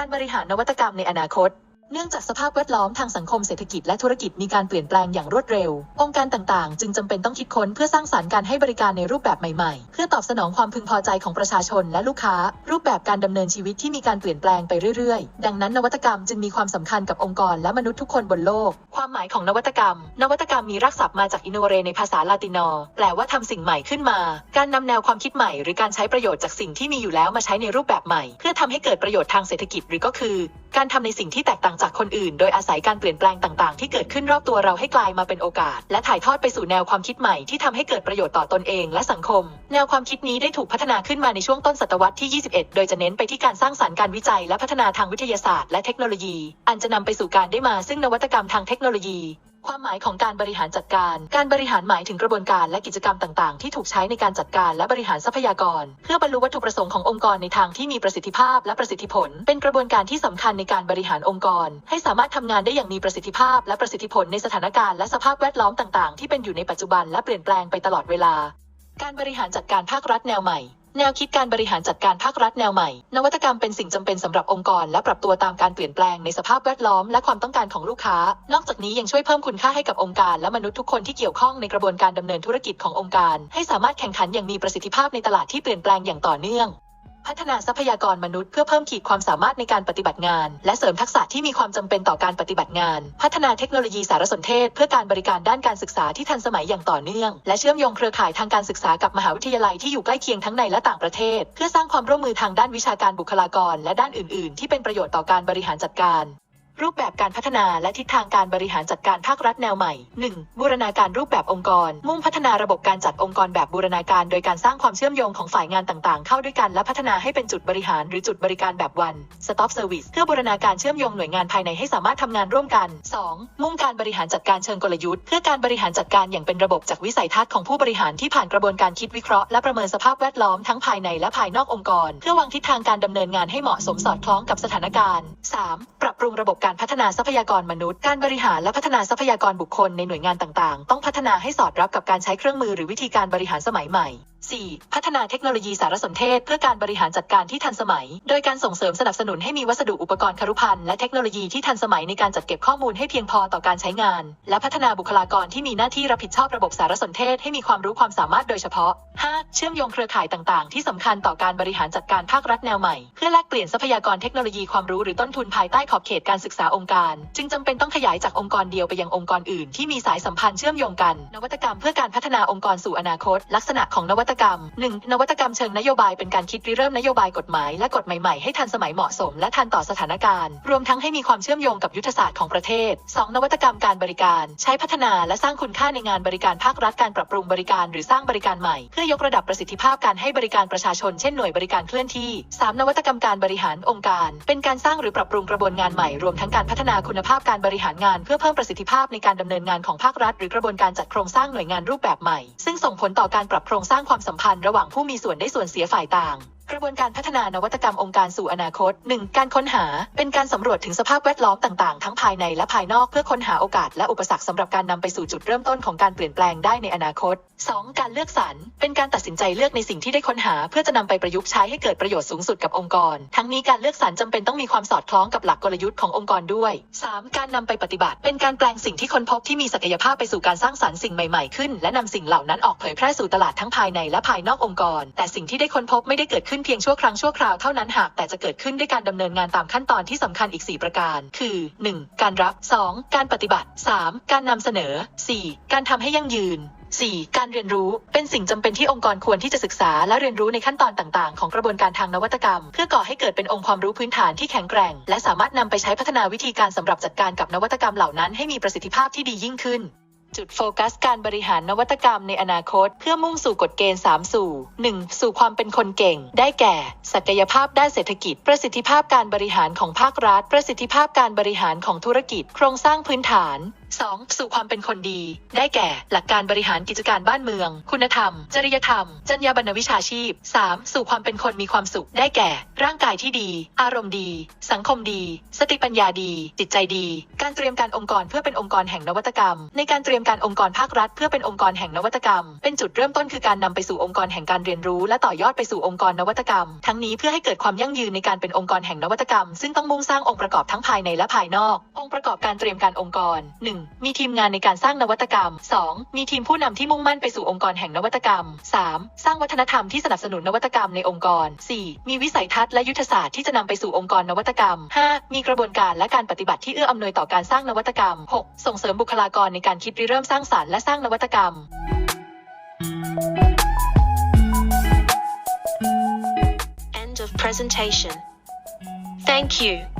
การบริหารนวัตกรรมในอนาคต เนื่องจากสภาพแวดล้อมทางสังคมเศรษฐกิจและธุรกิจมีการเปลี่ยนแปลงอย่างรวดเร็ว องค์การต่างๆ จึงจำเป็นต้องคิดค้นเพื่อสร้างสารรค์การให้บริการในรูปแบบใหม่ๆ เพื่อตอบสนองความพึงพอใจของประชาชนและลูกค้า รูปแบบการดำเนินชีวิตที่มีการเปลี่ยนแปลงไปเรื่อยๆ ดังนั้นนวัตกรรมจึงมีความสำคัญกับองค์กรและมนุษย์ทุกคนบนโลก ความหมายของนวัตกรรม นวัตกรรมมีรากศัพท์มาจากอินโนเรในภาษาลาตินอ แปลว่าทำสิ่งใหม่ขึ้นมา การนำแนวความคิดใหม่ หรือการใช้ประโยชน์จากสิ่งที่มีอยู่แล้วมาใช้ในรูปแบบใหม่ เพื่อทำให้เกิดประโยชน์ทางเศรษฐกิจหรือก็คือ การทำในสิ่งที่แตกต่างจากคนอื่น โดยอาศัยการเปลี่ยนแปลงต่าง ๆ ที่เกิดขึ้นรอบตัวเราให้กลายมาเป็นโอกาส และถ่ายทอดไปสู่แนวความคิดใหม่ที่ทำให้เกิดประโยชน์ต่อตนเองและสังคม แนวความคิดนี้ได้ถูกพัฒนาขึ้นมาในช่วงต้นศตวรรษที่ 21 โดยจะเน้นไปที่การสร้างสรรค์การวิจัยและพัฒนาทางวิทยาศาสตร์และเทคโนโลยี อันจะนำไปสู่การได้มาซึ่งนวัตกรรมทางเทคโนโลยี ความหมายของการบริหารจัดการ การบริหารหมายถึงกระบวนการและกิจกรรมต่าง ๆ ที่ถูกใช้ในการจัดการและบริหารทรัพยากร เพื่อบรรลุวัตถุประสงค์ขององค์กรในทางที่มีประสิทธิภาพและประสิทธิผล เป็นกระบวนการที่สำคัญในการบริหารองค์กร ให้สามารถทำงานได้อย่างมีประสิทธิภาพและประสิทธิผลในสถานการณ์และสภาพแวดล้อมต่าง ๆ ที่เป็นอยู่ในปัจจุบันและเปลี่ยนแปลงไปตลอดเวลา การบริหารจัดการภาครัฐแนวใหม่ แนวคิดการบริหารจัดการภาครัฐแนวใหม่ นวัตกรรมเป็นสิ่งจำเป็นสำหรับองค์กร และปรับตัวตามการเปลี่ยนแปลงในสภาพแวดล้อมและความต้องการของลูกค้า นอกจากนี้ยังช่วยเพิ่มคุณค่าให้กับองค์การ และมนุษย์ทุกคนที่เกี่ยวข้องในกระบวนการดำเนินธุรกิจขององค์การ ให้สามารถแข่งขันอย่างมีประสิทธิภาพในตลาดที่เปลี่ยนแปลงอย่างต่อเนื่อง พัฒนาทรัพยากรมนุษย์เพื่อเพิ่มขีดความสามารถในการปฏิบัติงาน และเสริมทักษะที่มีความจำเป็นต่อการปฏิบัติงาน พัฒนาเทคโนโลยีสารสนเทศ เพื่อการบริการด้านการศึกษาที่ทันสมัยอย่างต่อเนื่อง และเชื่อมโยงเครือข่ายทางการศึกษากับมหาวิทยาลัยที่อยู่ใกล้เคียงทั้งในและต่างประเทศ เพื่อสร้างความร่วมมือทางด้านวิชาการบุคลากร และด้านอื่น ๆ ที่เป็นประโยชน์ต่อการบริหารจัดการ รูปแบบการพัฒนาและทิศทางการบริหารจัดการภาครัฐแนวใหม่ 1. บูรณาการรูปแบบองค์กร มุ่งพัฒนาระบบการจัดองค์กรแบบบูรณาการ โดยการสร้างความเชื่อมโยงของฝ่ายงานต่างๆ เข้าด้วยกันและพัฒนาให้เป็นจุดบริหารหรือจุดบริการแบบ one stop service เพื่อบูรณาการเชื่อมโยงหน่วยงานภายในให้สามารถทำงานร่วมกัน 2. มุ่งการบริหารจัดการเชิงกลยุทธ์ เพื่อการบริหารจัดการอย่างเป็นระบบจากวิสัยทัศน์ของผู้บริหารที่ผ่านกระบวนการคิดวิเคราะห์และประเมินสภาพแวดล้อมทั้งภายในและภายนอกองค์กร เพื่อวางทิศทางการดำเนินงานให้เหมาะสมสอดคล้องกับสถานการณ์ 3. ปรับ ปรุงระบบการพัฒนาทรัพยากรมนุษย์ การบริหารและพัฒนาทรัพยากรบุคคลในหน่วยงานต่างๆ ต้องพัฒนาให้สอดรับกับการใช้เครื่องมือหรือวิธีการบริหารสมัยใหม่ 4. พัฒนาเทคโนโลยีสารสนเทศ เพื่อการบริหารจัดการที่ทันสมัย โดยการส่งเสริมสนับสนุนให้มีวัสดุอุปกรณ์คารุภัณฑ์และเทคโนโลยีที่ทันสมัยในการจัดเก็บข้อมูลให้เพียงพอต่อการใช้งาน และพัฒนาบุคลากรที่มีหน้าที่รับผิดชอบระบบสารสนเทศให้มีความรู้ความสามารถโดยเฉพาะ 5. เชื่อมโยงเครือข่ายต่าง ๆ ที่สำคัญต่อการบริหารจัดการภาครัฐแนวใหม่ เพื่อแลกเปลี่ยนทรัพยากรเทคโนโลยีความรู้หรือต้นทุนภายใต้ขอบเขตการศึกษาองค์การ จึงจำเป็นต้องขยายจากองค์กรเดียวไปยังองค์กรอื่น ที่มีสายสัมพันธ์เชื่อมโยงกัน นวัตกรรมเพื่อการพัฒนาองค์กรสู่อนาคต ลักษณะของนวัตกรรม 1. นวัตกรรมเชิงนโยบายเป็นการคิดริเริ่มนโยบายกฎหมายและกฎใหม่ๆให้ทันสมัยเหมาะสมและทันต่อสถานการณ์ รวมทั้งให้มีความเชื่อมโยงกับยุทธศาสตร์ของประเทศ 2. นวัตกรรมการบริการ ใช้พัฒนาและสร้างคุณค่าในงานบริการภาครัฐการปรับปรุงบริการหรือสร้างบริการใหม่ เพื่อยกระดับประสิทธิภาพการให้บริการประชาชนเช่นหน่วยบริการเคลื่อนที่ 3. นวัตกรรมการบริหารองค์การ เป็นการสร้างหรือปรับปรุงกระบวนงานใหม่รวมทั้งการพัฒนาคุณภาพการบริหารงาน เพื่อเพิ่มประสิทธิภาพในการดำเนินงานของภาครัฐ หรือกระบวนการจัดโครงสร้างหน่วยงานรูปแบบใหม่ ซึ่งส่งผลต่อการปรับโครงสร้างความสัมพันธ์ระหว่างผู้มีส่วนได้ส่วนเสียฝ่ายต่าง กระบวนการพัฒนานวัตกรรมองค์การสู่อนาคต 1. การค้นหา เป็นการสำรวจถึงสภาพแวดล้อมต่างๆ ทั้งภายในและภายนอกเพื่อค้นหาโอกาสและอุปสรรคสำหรับการนำไปสู่จุดเริ่มต้นของการเปลี่ยนแปลงได้ในอนาคต 2. การเลือกสรร เป็นการตัดสินใจเลือกในสิ่งที่ได้ค้นหา เพื่อจะนำไปประยุกต์ใช้ให้เกิดประโยชน์สูงสุดกับองค์กร ทั้งนี้การเลือกสรรจำเป็นต้องมีความสอดคล้องกับหลักกลยุทธ์ขององค์กรด้วย 3. การนำไปปฏิบัติ เป็นการแปลงสิ่งที่ค้นพบที่มีศักยภาพไปสู่การสร้างสรรค์สิ่งใหม่ๆขึ้น และนำสิ่งเหล่านั้นออกเผยแพร่สู่ตลาดทั้งภายในและภายนอกองค์กร แต่สิ่งที่ได้ค้นพบไม่ได้เกิดขึ้นเพียงชั่วครั้งชั่วคราวเท่านั้นหากแต่จะเกิดขึ้นด้วยการดำเนินงานตามขั้นตอนที่สำคัญอีก 4 ประการ คือ 1. การรับ 2. การปฏิบัติ 3. การนำเสนอ 4. การทำให้ยั่งยืน 4. การเรียนรู้เป็นสิ่งจำเป็นที่องค์กรควรที่จะศึกษาและเรียนรู้ในขั้นตอนต่างๆ ของกระบวนการทางนวัตกรรม เพื่อก่อให้เกิดเป็นองค์ความรู้พื้นฐานที่แข็งแกร่ง และสามารถนำไปใช้พัฒนาวิธีการสำหรับจัดการกับนวัตกรรมเหล่านั้นให้มีประสิทธิภาพที่ดียิ่งขึ้น จุดโฟกัสการบริหารนวัตกรรมในอนาคต เพื่อมุ่งสู่กฎเกณฑ์ 3 สู่ 1. สู่ความเป็นคนเก่ง ได้แก่ ศักยภาพด้านเศรษฐกิจ ประสิทธิภาพการบริหารของภาครัฐ ประสิทธิภาพการบริหารของธุรกิจ โครงสร้างพื้นฐาน 2. สู่ความเป็นคนดี ได้แก่ หลักการบริหารกิจการบ้านเมือง คุณธรรม จริยธรรม จรรยาบรรณวิชาชีพ 3. สู่ความเป็นคนมีความสุข ได้แก่ ร่างกายที่ดี อารมณ์ดี สังคมดี สติปัญญาดี จิตใจดี การเตรียมการองค์กรเพื่อเป็นองค์กรแห่งนวัตกรรม ในการเตรียมมการองค์กรภาครัฐ เพื่อเป็นองค์กรแห่งนวัตกรรม เป็นจุดเริ่มต้นคือการนำไปสู่องค์กรแห่งการเรียนรู้ และต่อยอดไปสู่องค์กรนวัตกรรม ทั้งนี้เพื่อให้เกิดความยั่งยืนในการเป็นองค์กรแห่งนวัตกรรม ซึ่งต้องมุ่งสร้างองค์ประกอบทั้งภายในและภายนอก ค์ประกอบการเตรียมการองค์กร 1. มีทีมงานในการสร้างนวัตกรรม 2. มีทีมผู้นำที่มุ่งมั่นไปสู่องค์กรแห่งนวัตกรรม 3. สร้างวัฒนธรรมที่สนับสนุนนวัตกรรมในองค์กร 4. มีวิสัยทัศน์และยุทธศาสตร์ที่จะนำไปสู่องค์กรนวัตกรรม 5. มีกระบวนการและการปฏิบัติที่เอื้ออำนวยต่อการสร้างนวัตกรรม 6. ส่งเสริมบุคลากรในการคิดริเริ่มสร้างสรรค์และสร้างนวัตกรรม of presentation. Thank you.